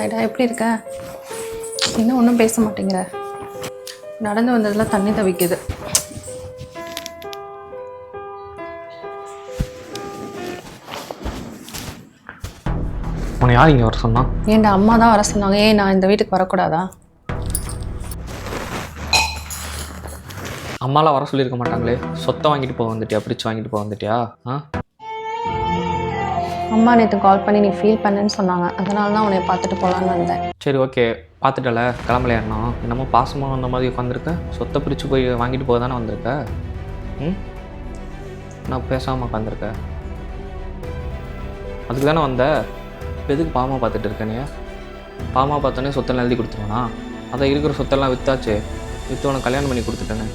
ஏடா எப்படி இருக்க? இன்னும் ஒன்றும் பேச மாட்டேங்கிற? நடந்து வந்ததுல தண்ணி தவிக்குது. உன்னை யார் இங்கே வர சொன்னா? ஏன்டா அம்மா தான் வர சொன்னாங்க. ஏன் நான் இந்த வீட்டுக்கு வரக்கூடாதா? அம்மாலாம் வர சொல்லியிருக்க மாட்டாங்களே. சொத்தை வாங்கிட்டு போக வந்துட்டியா? பிரிச்சு வாங்கிட்டு போக வந்துட்டியா? ஆ? அம்மா நேற்று கால் பண்ணி நீ ஃபீல் பண்ணுன்னு சொன்னாங்க. அதனால தான் உன்னை பார்த்துட்டு போகலான்னு வந்தேன். சரி ஓகே பார்த்துட்டல கிளம்பலையா ஏறணும் என்னமோ பாசமாக வந்த மாதிரி உட்காந்துருக்க சொத்தை பிரித்து போய் வாங்கிட்டு போக தானே வந்திருக்க? ம்? நான் பேசாமல் உட்காந்துருக்க அதுக்கு தானே வந்த? எதுக்கு பாமா பார்த்துட்டு இருக்க நீ? பாமா பார்த்தோன்னே சொத்தெல்லாம் எழுதி கொடுத்துருவானா? அதை இருக்கிற சொத்தெல்லாம் வித்தாச்சு. வித்து உனக்கு கல்யாணம் பண்ணி கொடுத்துட்டேனே.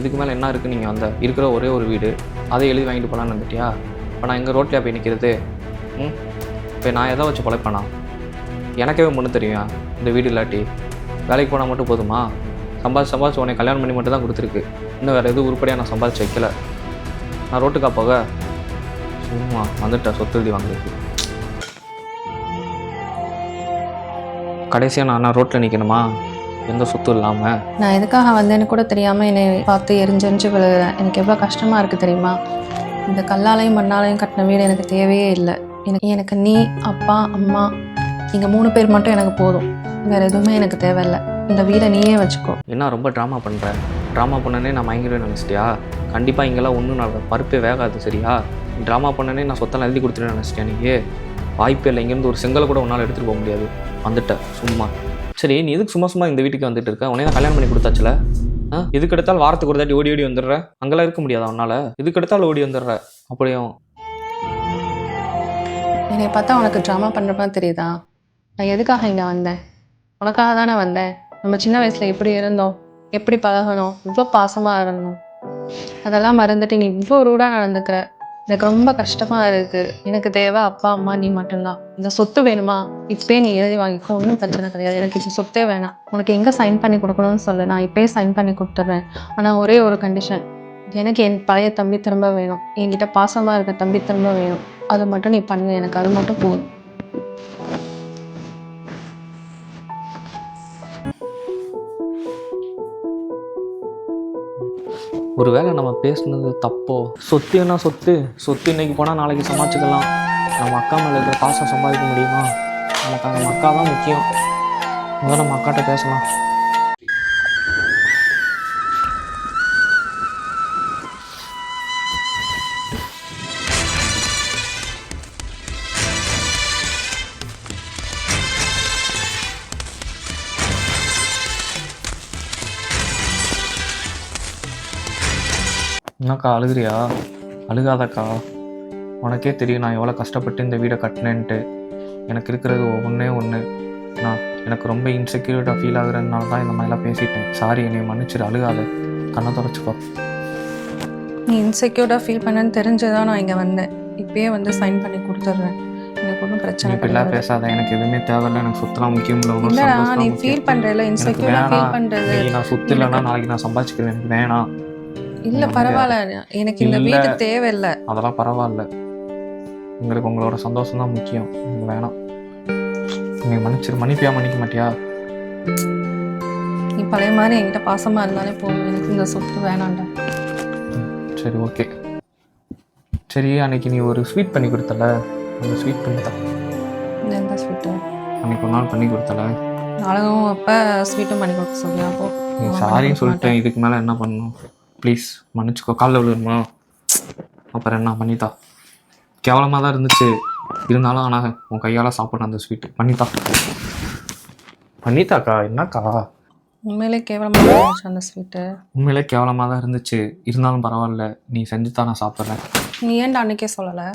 இதுக்கு மேலே என்ன இருக்குது நீங்கள் வந்த? இருக்கிற ஒரே ஒரு வீடு. அதை எழுதி வாங்கிட்டு போகலான்னு வந்துட்டியா? இப்போ நான் எங்கள் ரோட்டில் போய் நிற்கிறது ம்? இப்போ நான் எதை வச்சு பொழைப்பேனா? எனக்கே ஒன்று தெரியும் இந்த வீடு இல்லாட்டி. வேலைக்கு போனால் மட்டும் போதுமா? சம்பாதி சம்பாதிச்சு உன்னை கல்யாணம் பண்ணி மட்டும் தான் கொடுத்துருக்கு. இன்னும் வேறு எதுவும் உருப்படியாக நான் சம்பாதிச்சு வைக்கல. நான் ரோட்டுக்கா போக? சும்மா வந்துட்டேன் சொத்து எழுதி வாங்குறதுக்கு. கடைசியாக நான் நான் ரோட்டில் நிற்கணுமா எந்த சொத்தும் இல்லாமல் நான் எதுக்காக வந்தேன்னு கூட தெரியாமல் என்னை பார்த்து எரிஞ்செரிஞ்சு விழுகிறேன். எனக்கு எவ்வளோ கஷ்டமாக இருக்குது தெரியுமா? இந்த கல்லாலையும் மண்ணாலையும் கட்டின வீடு எனக்கு தேவையே இல்லை. எனக்கு எனக்கு நீ அப்பா அம்மா நீங்கள் மூணு பேர் மட்டும் எனக்கு போதும். வேறு எதுவுமே எனக்கு தேவையில்லை. இந்த வீடை நீயே வச்சுக்கோ. என்ன ரொம்ப ட்ராமா பண்ணுற ட்ராமா பண்ணனே நான் மயங்கிடுவேன் நினச்சிட்டியா? கண்டிப்பாக இங்கெல்லாம் ஒன்றும் நான் பருப்பே வேகாது சரியா? ட்ராமா பண்ணனே நான் சொத்தெல்லாம் எழுதி கொடுத்துருவேன் நினச்சிட்டேன் நீ வாய்ப்பே இல்லை. இங்கேருந்து ஒரு செங்கலை கூட உன்னால் எடுத்துகிட்டு போக முடியாது. வந்துட்டேன் சும்மா. சரி நீ எதுக்கு சும்மா சும்மா இந்த வீட்டுக்கு வந்துட்டு இருக்க? உடனே நான் கல்யாணம் பண்ணி கொடுத்தாச்சுல? ஆ? எதுக்கு வாரத்துக்கு ஒரு தாட்டி ஓடி ஓடி வந்துடுற? அங்கெல்லாம் இருக்க முடியாதா உன்னால்? இதுக்கு எடுத்தால் ஓடி வந்துடுற? அப்படியும் என்னை பார்த்தா உனக்கு ட்ராமா பண்ணுறப்ப தெரியுதா? நான் எதுக்காக இங்கே வந்தேன்? உனக்காக தானே வந்தேன்? நம்ம சின்ன வயசில் எப்படி இருந்தோம்? எப்படி பழகணும் இவ்வளோ பாசமாக இருந்தோம். அதெல்லாம் மறந்துட்டு நீ இவ்வளோ ரூடாக நடந்துக்கிற. எனக்கு ரொம்ப கஷ்டமாக இருக்குது எனக்கு தேவை அப்பா அம்மா நீ மட்டும்தான். இந்த சொத்து வேணுமா? இப்பயே நீ எழுதி வாங்கிக்கோ. ஒன்றும் பிரச்சனை கிடையாது. எனக்கு இந்த சொத்தே வேணாம். உனக்கு எங்கே சைன் பண்ணி கொடுக்கணும்னு சொல்லு. நான் இப்பயே சைன் பண்ணி கொடுத்துட்றேன். ஆனால் ஒரே ஒரு கண்டிஷன் எனக்கு என் பழைய தம்பி திரும்ப வேணும். என்கிட்ட பாசமாக இருக்க தம்பி திரும்ப வேணும். அது மட்டும் நீ பண்ணு எனக்கு அது மட்டும் போதும். ஒருவேளை நம்ம பேசுனது தப்போ? சொத்து என்ன சொத்து? சொத்து இன்னைக்கு போனால் நாளைக்கு சமாளிச்சுக்கலாம். நம்ம அக்கா மேலே இருக்கிற பாசம் சம்பாதிக்க முடியுமா? நமக்கு நம்ம அக்கா தான் முக்கியம். முதல்ல நம்ம அக்காட்ட பேசலாம். என்னக்கா அழுகுறியா? அழுகாதக்கா. உனக்கே தெரியும் நான் எவ்வளோ கஷ்டப்பட்டு இந்த வீடை கட்டினேன்ட்டு. எனக்கு இருக்கிறது ஒன்றே ஒன்று நான் எனக்கு ரொம்ப இன்செக்யூரிட்டாக ஃபீல் ஆகுறதுனால தான் இந்த மாதிரிலாம் பேசிட்டேன். சாரி என்னை மன்னிச்சிரு அழுகாத. கண்ணை தொடச்சிக்கோ நீ இன்செக்யூர்டாக ஃபீல் பண்ணேன்னு தெரிஞ்சுதான் நான் இங்கே வந்தேன். இப்பயே வந்து சைன் பண்ணி கொடுத்துட்றேன். எனக்கு ஒன்றும் பிரச்சனை இப்படிலாம் பேசாத. எனக்கு எதுவுமே தேவையில்ல. எனக்கு சுத்தலாம் முக்கியம் இல்லை. நீ. ஃபீல் எனக்கு இன்செக்யூர்டாக ஃபீல் நீ நான் சுத்து இல்லைன்னா நாளைக்கு நான் சம்பாதிச்சுக்கிறேன். எனக்கு வேணாம். இல்ல பரவாயில்ல. எனக்கு இந்த. வீடு தேவையில்லை. அதெல்லாம் பரவாயில்ல. உங்களுக்கு உங்களோட சந்தோஷம் தான் முக்கியம். எனக்கு வேணாம். நீ மன்னிச்சிரு மன்னிப்பியா மன்னிக்க மாட்டியா? நீ பழைய மாதிரி என்கிட்ட பாசமா இருந்தாலே போதும். எனக்கு இந்த சொத்து வேணாம்டா. சரி ஓகே. சரி அன்னைக்கு நீ ஒரு ஸ்வீட் பண்ணி கொடுத்தல? அந்த ஸ்வீட் பண்ணி தான் எந்த ஸ்வீட்டு அன்னைக்கு ஒரு நாள் பண்ணி கொடுத்தல? நாளைக்கும் அப்போ ஸ்வீட்டும் பண்ணி கொடுக்க சொல்லியா? அப்போ நீ சாரின்னு சொல்லிட்டேன். இதுக்கு மேலே என்ன பண்ணணும்? ப்ளீஸ் மன்னிச்சுக்கோ காலில் விழுணுமா அப்புறம் என்ன பண்ணித்தா கேவலமாக தான் இருந்துச்சு. இருந்தாலும் ஆனால் உன் கையால் சாப்பிட்ற அந்த ஸ்வீட் பண்ணித்தா பண்ணித்தாக்கா என்னக்கா? உண்மையிலே கேவலமாக இருந்துச்சு அந்த ஸ்வீட்டு உண்மையிலே கேவலமாக தான் இருந்துச்சு. இருந்தாலும் பரவாயில்ல நீ செஞ்சு தான் நான் சாப்பிட்றேன். நீ ஏன்டா அன்னைக்கே சொல்லலை?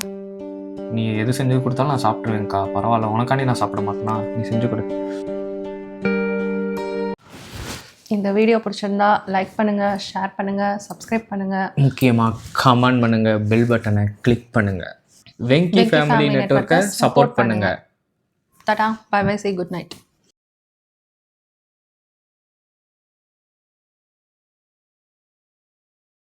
நீ எது செஞ்சு கொடுத்தாலும் நான் சாப்பிட்ருவேன்க்கா பரவாயில்ல உனக்காண்டி நான் சாப்பிட மாட்டேனா? நீ செஞ்சு கொடு. இந்த வீடியோ பிடிச்சிருந்தா லைக் பண்ணுங்க ஷேர் பண்ணுங்க சப்ஸ்கிரைப் பண்ணுங்க. முக்கியமாக கமெண்ட் பண்ணுங்க பெல் பட்டனை கிளிக் பண்ணுங்க. வெங்கி ஃபேமிலி நெட்ஒர்க்கை சப்போர்ட் support பண்ணுங்க. Tata bye bye see good night